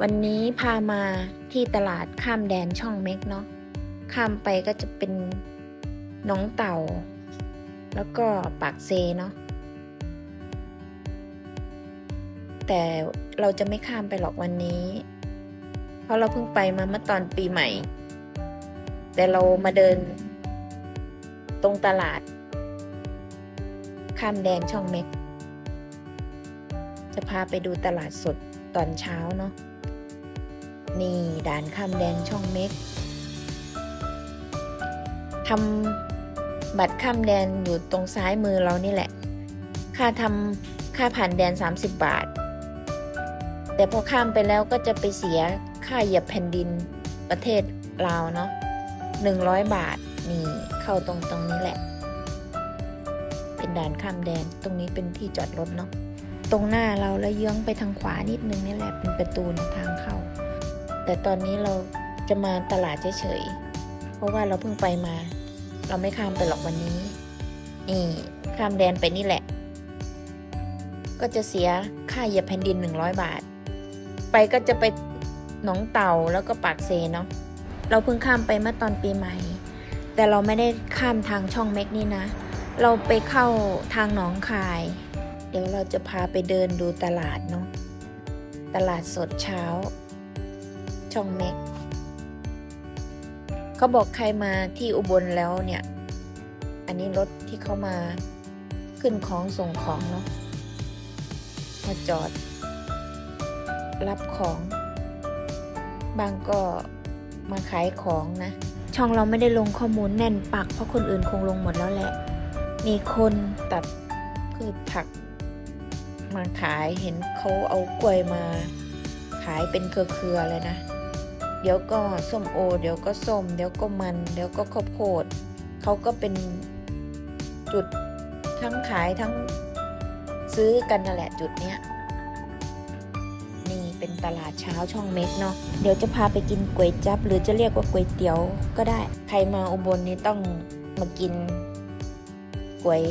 วันนี้พามาที่ตลาดข้ามแดนช่องเม็กเนาะข้ามไปก็จะเป็นน้องเต่า แล้วก็ปากเซเนาะแต่เราจะไม่ข้ามไปหรอกวันนี้ เพราะเราเพิ่งไปมาเมื่อตอนปีใหม่ แต่เรามาเดินตรงตลาด ข้ามแดนช่องเม็ก จะพาไปดูตลาดสดตอนเช้าเนาะ นี่ด่านข้ามแดนช่องเม็กทำบัตรข้ามแดนอยู่ตรงซ้ายมือเรานี่แหละ ค่าทำค่าผ่านแดน 30 บาท แต่พอข้ามไปแล้วก็จะไปเสียค่าเหยียบแผ่นดินประเทศลาวเนาะ100 บาท นี่เข้าตรงตรงนี้แหละ เป็นด่านข้ามแดนตรงนี้เป็นที่จอดรถเนาะ ตรงหน้าเราแล้วเยื้องไปทางขวานิดนึงนี่แหละเป็นประตูทางเข้า แต่ตอนนี้เราจะมาตลาดเฉยๆ เพราะว่าเราเพิ่งไปมา เราไม่ข้ามไปหรอกวันนี้ นี่ข้ามแดนไปนี่แหละ ก็จะเสียค่าเหยียบแผ่นดิน 100 บาท ไปก็จะไปหนองเต่าแล้วก็ปากเซเนาะ เราเพิ่งข้ามไปเมื่อตอนปีใหม่ แต่เราไม่ได้ข้ามทางช่องเม็กนี่นะ เราไปเข้าทางหนองคาย ดี๋ยวเราจะพาไปเดินดูตลาดเนาะตลาดสดเช้า ช่องเม็กเขาบอกใครมาที่อุบลแล้วเนี่ย อันนี้รถที่เขามาขึ้นของส่งของเนาะมาจอด รับของ บางก็มาขายของนะ ช่องเราไม่ได้ลงข้อมูลแน่นปัก เพราะคนอื่นคงลงหมดแล้วแหละ มีคนตัดพืชผัก มาขายเห็นเขาเอากล้วยมา ขายเป็นเครือๆเลยนะ เดี๋ยวก็ส้มโอ เดี๋ยวก็ส้ม เดี๋ยวก็มัน เดี๋ยวก็ข้าวโพดเขาก็เป็นจุดทั้งขายทั้งซื้อกันนั่นแหละจุดเนี้ยนี่เป็นตลาดเช้าช่องเม็กเนาะเดี๋ยวจะพาไปกินก๋วยจับ หรือจะเรียกว่าก๋วยเตี๋ยวก็ได้ ใครมาอุบลนี่ต้องมากินก๋วย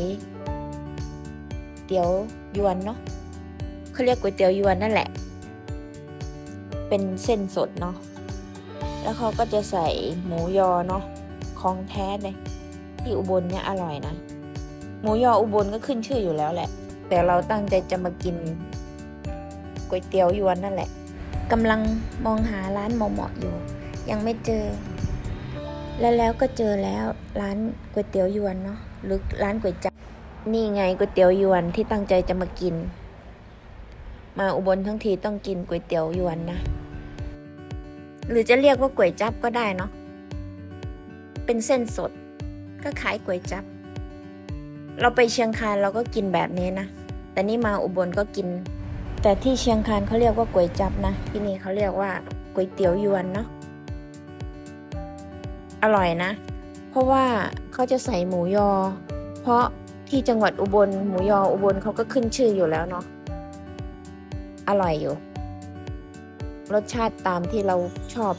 เตี๋ยวยวนเนาะเขาเรียกก๋วยเตี๋ยวยวนนั่นแหละ เป็นเส้นสดเนาะแล้วเขาก็จะใส่หมูยอเนาะของแท้เลยที่อุบลเนี่ยอร่อยนะ หมูยออุบลก็ขึ้นชื่ออยู่แล้วแหละ แต่เราตั้งใจจะมากินก๋วยเตี๋ยวยวนนั่นแหละกำลังมองหาร้านเหมาะๆอยู่ ยังไม่เจอ แล้วแล้วก็เจอแล้วร้านก๋วยเตี๋ยวยวนเนาะหรือร้านก๋วยจั๊บ นี่ไงก๋วยเตี๋ยวยวนที่ตั้งใจจะมากิน มาอุบลทั้งทีต้องกินก๋วยเตี๋ยวยวนนะ หรือจะเรียกว่าก๋วยจับก็ได้เนาะ เป็นเส้นสด ก็ขายก๋วยจับ เราไปเชียงคานเราก็กินแบบนี้นะ แต่นี่มาอุบลก็กิน แต่ที่เชียงคานเขาเรียกว่าก๋วยจับนะ ที่นี่เขาเรียกว่าก๋วยเตี๋ยวยวนเนาะ อร่อยนะ เพราะว่าเขาจะใส่หมูยอ เพราะ ที่จังหวัดอุบลหมูยออุบลเขาก็ขึ้นชื่ออยู่แล้วเนาะอร่อยอยู่ รสชาติตามที่เราชอบ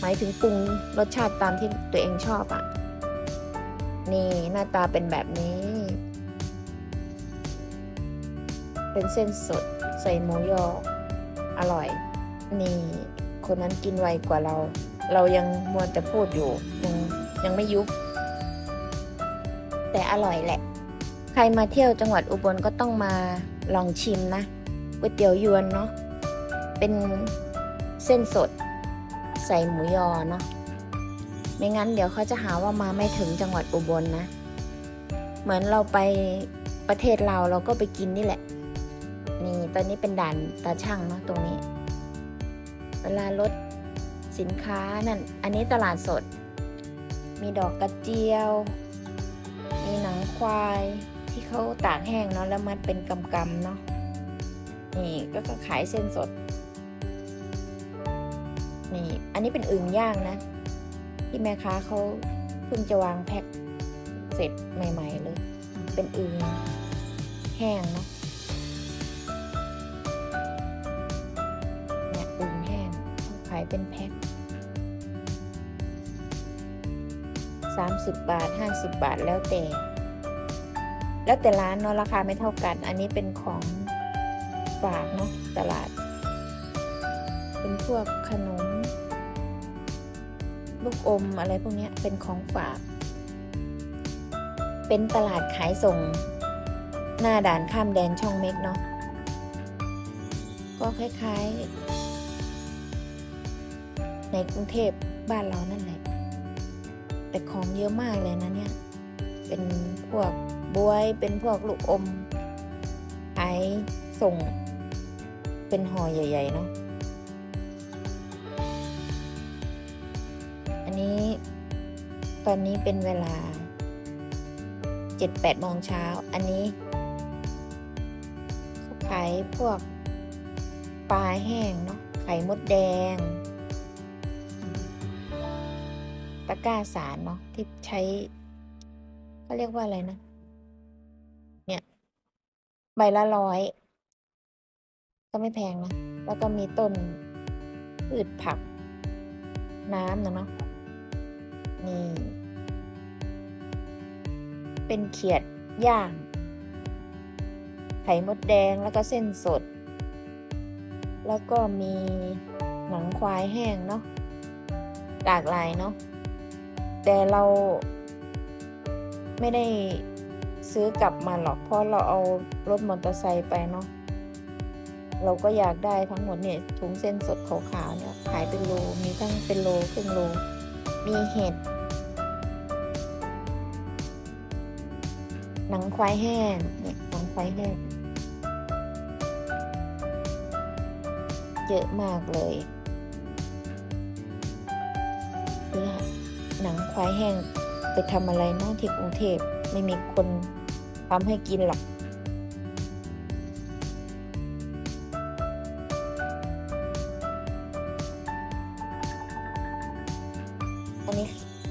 หมายถึงปรุงรสชาติตามที่ตัวเองชอบอะ่ะ นี่หน้าตาเป็นแบบนี้ เป็นเส้นสดใส่หมูยอ อร่อย นี่ คนนั้นกินไวกว่าเรา เรายังมัวแต่พูดอยู่ยังยังไม่ยุบ แต่อร่อยแหละ ใครมาเที่ยวจังหวัดอุบลก็ต้องมาลองชิมนะก๋วยเตี๋ยวยวนเนาะเป็นเส้นสด ใส่หมูยอเนาะไม่งั้นเดี๋ยวเขาจะหาว่ามาไม่ถึงจังหวัดอุบลนะเหมือนเราไปประเทศเราเราก็ไปกินนี่แหละ นี่ตอนนี้เป็นด่านตาช่างเนาะตรงนี้ เวลารถสินค้านั่น อันนี้ตลาดสด มีดอกกระเจียว ควายที่เขาตากแห้งเนาะแล้วมัดเป็นกำๆเนาะนี่ก็ขายเส้นสดนี่อันนี้เป็นอึ่งย่างนะ ที่แม่ค้าเขาเพิ่งจะวางแพ็คเสร็จใหม่ ๆ เลย เป็นอึ่งแห้งเนาะเนี่ยอึ่งแห้งขาขายเป็นแพ็คสามสิบบาทห้าสิบบาทแล้วแต่ แล้วแต่ร้านเนาะราคาไม่เท่ากัน อันนี้เป็นของฝากเนาะตลาด เป็นพวกขนม ลูกอมอะไรพวกนี้เป็นของฝาก เป็นตลาดขายส่ง หน้าด่านข้ามแดนช่องเม็กเนาะก็คล้ายๆ ในกรุงเทพบ้านเรานั่นแหละแต่ของเยอะมากเลยนะเนี่ย เป็นพวก บวย เป็นพวกลูกอมขายส่ง เป็นห่อใหญ่ ๆ เนาะ อันนี้ตอนนี้เป็นเวลาเจ็ดแปดโมงเช้า อันนี้เขาขายพวกปลาแห้งเนาะ ไข่มดแดง ตะกร้าสารเนาะที่ใช้เขาเรียกว่าอะไรนะเนี่ย ใบละร้อยก็ไม่แพงนะ แล้วก็มีต้นพืชผัก น้ำนะเนาะนี่ เป็นเขียดย่าง ไข่มดแดงแล้วก็เส้นสด แล้วก็มีหนังควายแห้งเนาะหลากหลายเนาะแต่เราไม่ได้ ซื้อกลับมาหรอกเพราะเราเอารถมอเตอร์ไซค์ไปเนาะเราก็อยากได้ทั้งหมดเนี่ยถุงเส้นสดขาวๆเนี่ยขายเป็นโลมีทั้งเป็นโลครึ่งโล มีเห็ดหนังควายแห้งเนี่ยหนังควายแห้งเยอะมากเลยหนังควายแห้งไปทำอะไรนาะที่กรุงเทพ ไม่มีคนทำให้กินหรอก อันนี้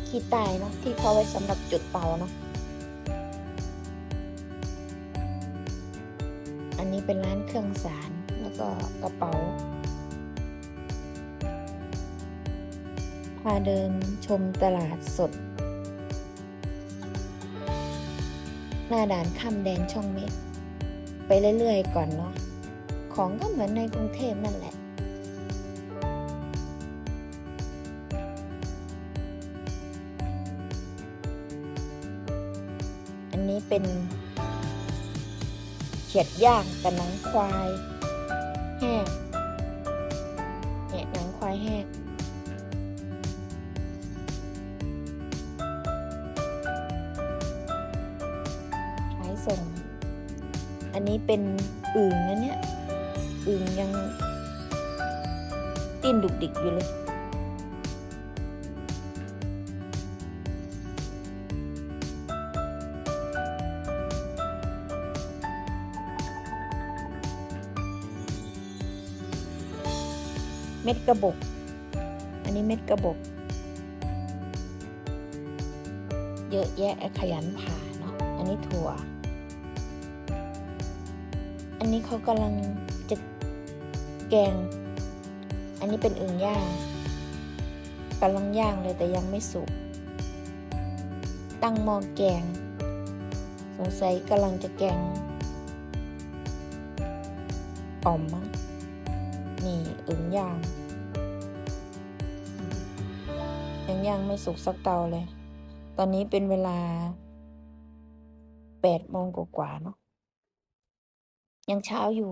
ขี้ตายเนาะที่เขาไว้สำหรับจุดเตาเนาะ อันนี้เป็นร้านเครื่องสารแล้วก็กระเป๋าพาเดินชมตลาดสด ด่านข้ามแดนช่องเมฆไปเรื่อยๆก่อนเนาะ ของก็เหมือนในกรุงเทพนั่นแหละ อันนี้เป็นเขียดย่างกับหนังควายแห้งเนี่ยหนังควายแห้ง นี้เป็นอึ่งนะเนี่ยอึ่งยังติ้นดุกดิกอยู่เลยเม็ดกระบอกอันนี้เม็ดกระบอกเยอะแยะขยันผ่าเนาะ อันนี้ถั่ว อันนี้เขากำลังจะแกง อันนี้เป็นอึ่งย่างกำลังย่างเลยแต่ยังไม่สุก ตั้งหม้อแกง สงสัยกำลังจะแกงอ่อมมั้งนี่อึ่งย่าง ยังย่างไม่สุกสักเตาเลย ตอนนี้เป็นเวลาแปดโมงกว่าๆเนาะ ยังเช้าอยู่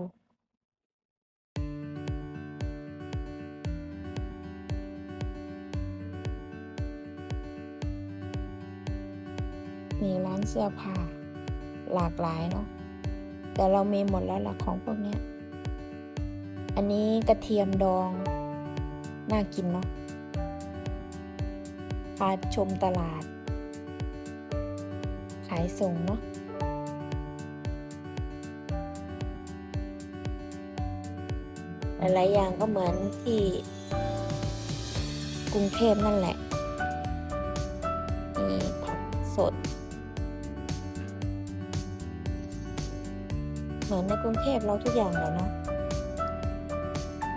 มีร้านเสื้อผ้า หลากหลายเนาะ แต่เรามีหมดแล้วล่ะของพวกเนี้ย อันนี้กระเทียมดอง น่ากินเนาะพาชมตลาด ขายส่งเนาะ หลายๆอย่างก็เหมือนที่กรุงเทพนั่นแหละ มีผักสด เหมือนในกรุงเทพเราทุกอย่างเลยเนาะ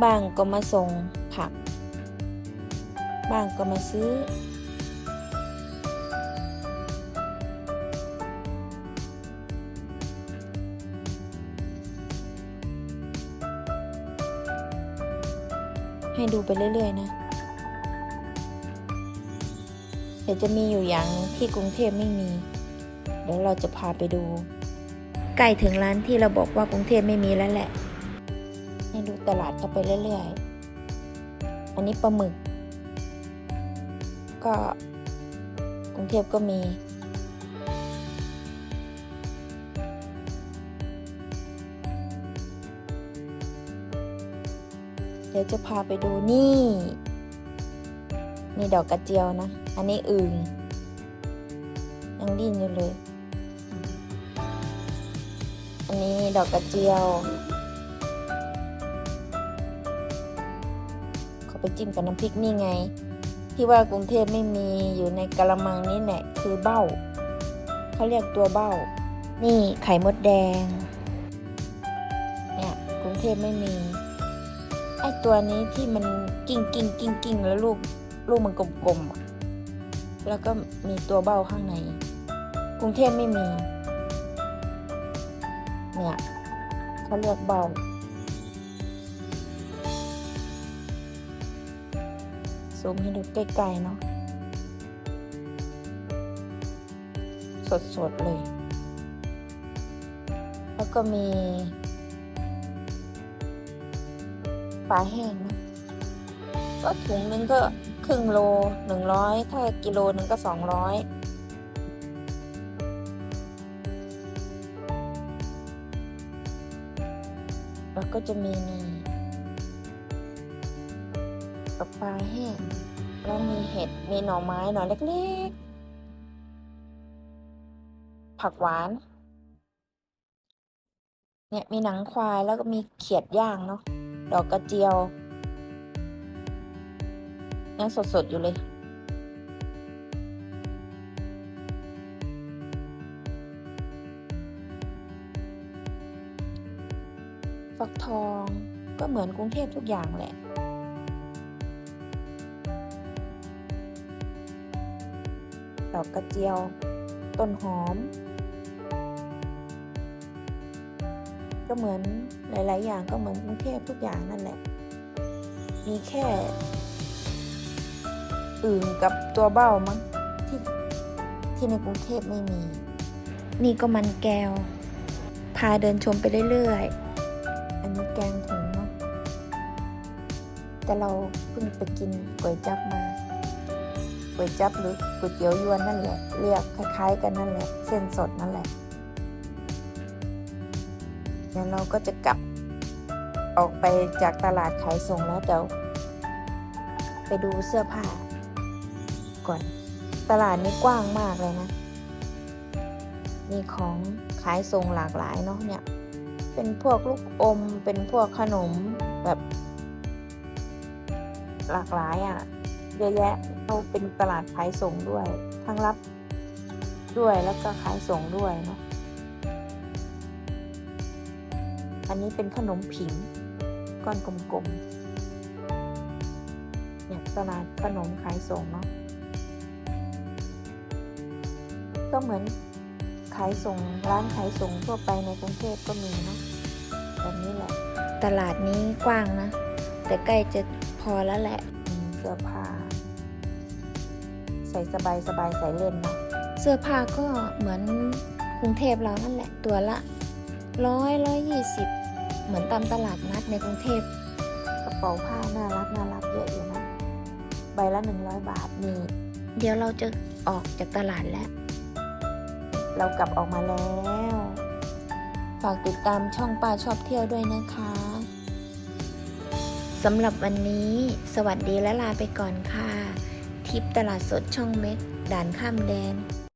บางก็มาส่งผัก บางก็มาซื้อ ให้ดูไปเรื่อย ๆ นะ เดี๋ยวจะมีอยู่อย่างหนึ่งที่กรุงเทพไม่มี เดี๋ยวเราจะพาไปดู ใกล้ถึงร้านที่เราบอกว่ากรุงเทพไม่มีแล้วแหละ ให้ดูตลาดเข้าไปเรื่อย ๆ อันนี้ปลาหมึก ก็กรุงเทพก็มี ดี๋ยวจะพาไปดูนี่ นี่ดอกกระเจียวนะ อันนี้อึ่งยังดิ้นอยู่เลย อันนี้ดอกกระเจียวเขาไปจิ้มกับน้ำพริกนี่ไง ที่ว่ากรุงเทพไม่มีอยู่ในกระมังนี้แหละคือเบ้า เขาเรียกตัวเบ้า นี่ไข่มดแดง เนี่ยกรุงเทพไม่มี ไอตัวนี้ที่มันกิ้งกิ้งกิ้งกิ้งแล้วลูกลูกมันกลมๆแล้วก็มีตัวเบ้าข้างใน กรุงเทพไม่มี เนี่ยเขาเรียกเบ้าซูมให้ดูใกล้ๆเนาะสดๆเลย แล้วก็มี ปลาแห้งนะก็ถุงนึงก็ครึ่งโลหนึ่งร้อยถ้ากิโลนึงก็สองร้อยแล้วก็จะมีนี่กับปลาแห้งแล้วมีเห็ด มีหน่อไม้หน่อเล็กๆ ผักหวาน เนี่ยมีหนังควายแล้วก็มีเขียดย่างเนาะ ดอกกระเจียว ยังสดๆอยู่เลย ฟักทองก็เหมือนกรุงเทพทุกอย่างแหละดอกกระเจียว ต้นหอม ก็เหมือนหลาย ๆ อย่างก็เหมือนกรุงเทพทุกอย่างนั่นแหละ มีแค่อื่นกับตัวเบ้ามั้งที่ที่ในกรุงเทพไม่มี นี่ก็มันแก้ว พาเดินชมไปเรื่อย ๆ อันนี้แกงถุงเนาะแต่เราเพิ่งไปกินก๋วยจับมาก๋วยจับหรือก๋วยเตี๋ยวยวนนั่นแหละ เรียกคล้าย ๆ กันนั่นแหละ เส้นสดนั่นแหละ เดี๋ยวเราก็จะกลับออกไปจากตลาดขายส่งแล้วเดี๋ยวไปดูเสื้อผ้า ก่อน ตลาดนี้กว้างมากเลยนะ มีของขายส่งหลากหลายเนาะเนี่ย เป็นพวกลูกอม เป็นพวกขนมแบบ หลากหลายอะ่ะ เยอะแยะเขาเป็นตลาดขายส่งด้วย ทั้งรับด้วยแล้วก็ขายส่งด้วยเนาะ นนี้เป็นขนมผิงก้อนกลมๆ เนี่ยตลาดขนมขายส่งเนาะ ก็เหมือนขายส่งร้านขายส่งทั่วไปในกรุงเทพก็มีเนาะแบบนี้แหละ ตลาดนี้กว้างนะ แต่ใกล้จะพอแล้วแหละอืมเสื้อผ้า ใส่สบายสบายใส่เล่นเนาะเสื้อผ้าก็เหมือนกรุงเทพเรานั่นแหละตัวละร้อยร้อยยี่สิบ เหมือนตามตลาดนัดในกรุงเทพกระเป๋าผ้าน่ารักน่ารักเยอะอยู่นะ ใบละหนึ่งร้อยบาทนี่ เดี๋ยวเราจะออกจากตลาดแล้ว เรากลับออกมาแล้ว ฝากติดตามช่องป้าชอบเที่ยวด้วยนะคะสำหรับวันนี้ สวัสดีและลาไปก่อนค่ะ ทิปตลาดสดช่องเม็ก ด่านข้ามแดน